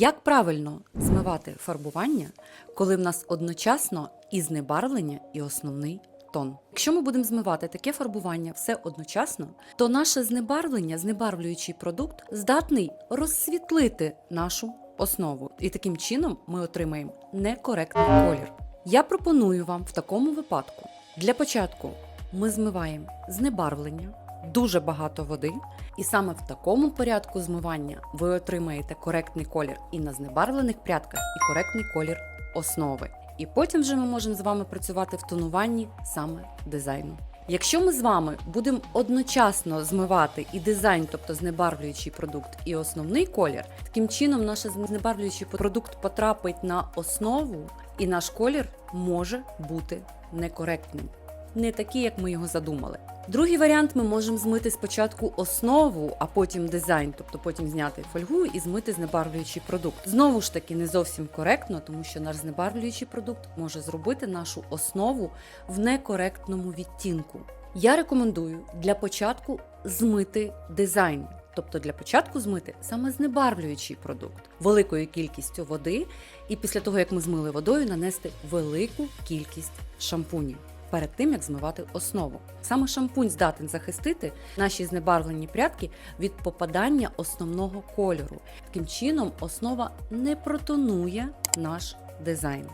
Як правильно змивати фарбування, коли в нас одночасно і знебарвлення, і основний тон? Якщо ми будемо змивати таке фарбування все одночасно, то наше знебарвлення, знебарвлюючий продукт, здатний розсвітлити нашу основу. І таким чином ми отримаємо некоректний колір. Я пропоную вам в такому випадку для початку ми змиваємо знебарвлення, дуже багато води, і саме в такому порядку змивання ви отримаєте коректний колір і на знебарвлених прядках, і коректний колір основи. І потім вже ми можемо з вами працювати в тонуванні саме дизайну. Якщо ми з вами будемо одночасно змивати і дизайн, тобто знебарвлюючий продукт, і основний колір, таким чином наш знебарвлюючий продукт потрапить на основу, і наш колір може бути некоректним не такі, як ми його задумали. Другий варіант ми можемо змити спочатку основу, а потім дизайн, тобто потім зняти фольгу і змити знебарвлюючий продукт. Знову ж таки, не зовсім коректно, тому що наш знебарвлюючий продукт може зробити нашу основу в некоректному відтінку. Я рекомендую для початку змити дизайн. Тобто для початку змити саме знебарвлюючий продукт великою кількістю води, і після того, як ми змили водою, нанести велику кількість шампунів перед тим, як змивати основу. Саме шампунь здатен захистити наші знебарвлені прядки від попадання основного кольору. Таким чином, основа не протонує наш дизайн.